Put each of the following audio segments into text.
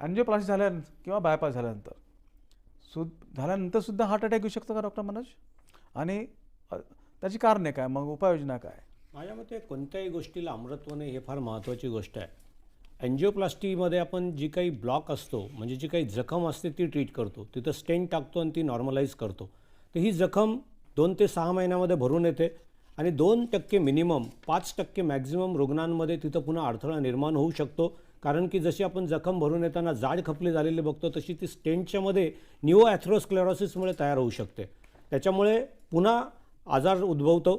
Angioplasty झाल्यानंतर किंवा bypass झाल्यानंतर. सु झाल्यानंतर सुद्धा हार्ट अटॅक येऊ शकतो का डॉक्टर मनोज? आणि त्याची कारणे काय? मग उपाययोजना काय? माझ्या मते कोणत्याही गोष्टीला अमृत्व नाही हे फार महत्त्वाची गोष्ट आहे. अँजिओप्लास्टीमध्ये आपण जी काही ब्लॉक असतो म्हणजे जी काही जखम असते ती ट्रीट करतो. तिथं स्टेंट टाकतो आणि ती नॉर्मलाईज करतो. तर ही जखम दोन ते सहा महिन्यामध्ये भरून येते. आणि दोन टक्के मिनिमम पाच टक्के मॅक्झिमम रुग्णांमध्ये तिथं पुन्हा अडथळा निर्माण होऊ शकतो. कारण की जशी आपण जखम भरून येताना जाड खपली झालेली बघतो तशी ती स्टेंटच्यामध्ये न्यूओ ॲथ्रोस्क्लेरॉसिसमुळे तयार होऊ शकते. त्याच्यामुळे पुन्हा आजार उद्भवतो.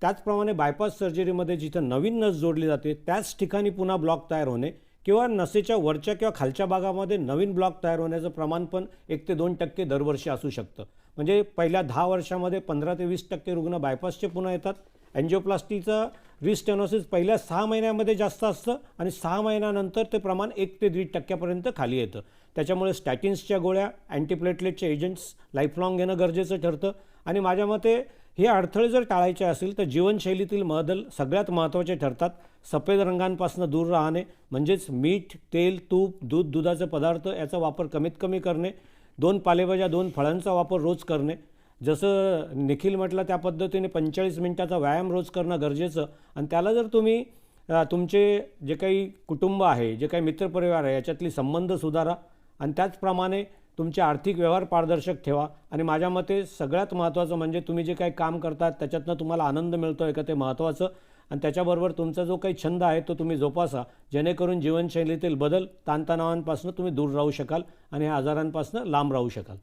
त्याचप्रमाणे बायपास सर्जरीमध्ये जिथं नवीन नस जोडली जाते त्याच ठिकाणी पुन्हा ब्लॉक तयार होणे किंवा नसेच्या वरच्या किंवा खालच्या भागामध्ये नवीन ब्लॉक तयार होण्याचं प्रमाण पण एक ते दोन टक्के दरवर्षी असू शकतं. म्हणजे पहिल्या दहा वर्षामध्ये पंधरा ते वीस टक्के रुग्ण बायपासचे पुन्हा येतात. अँजिओप्लास्टीचं रिस्टेनोसिस पहिल्या सहा महिन्यामध्ये जास्त असतं आणि सहा महिन्यानंतर ते प्रमाण एक ते दीड टक्क्यापर्यंत खाली येतं. त्याच्यामुळे स्टॅटिन्सच्या गोळ्या अँटीप्लेटलेटचे एजंट्स लाईफलॉंग घेणं गरजेचं ठरतं. आणि माझ्या मते हे अडथळे जर टाळायचे असेल तर जीवनशैलीतील बदल सगळ्यात महत्त्वाचे ठरतात. सफेद रंगांपासून दूर राहणे म्हणजेच मीठ तेल तूप दूध दुधाचे पदार्थ याचा वापर कमीत कमी करणे दोन पालेभाज्या दोन फळांचा वापर रोज करणे जसं निखिल म्हटलं त्या पद्धतीने पंचेचाळीस मिनटाचा व्यायाम रोज करणं गरजेचं. आणि त्याला जर तुम्ही तुमचे जे काही कुटुंब आहे जे काही मित्रपरिवार आहे याच्यातली संबंध सुधारा आणि त्याचप्रमाणे तुमचे आर्थिक व्यवहार पारदर्शक ठेवा. आणि माझ्या मते सगळ्यात महत्त्वाचं म्हणजे तुम्ही जे काही काम करतात त्याच्यातनं तुम्हाला आनंद मिळतो आहे का ते महत्त्वाचं. आणि त्याच्याबरोबर तुमचा जो काही छंद आहे तो तुम्ही जोपासा. जेणेकरून जीवनशैलीतील बदल ताणतणावांपासून तुम्ही दूर राहू शकाल आणि ह्या आजारांपासून लांब राहू शकाल.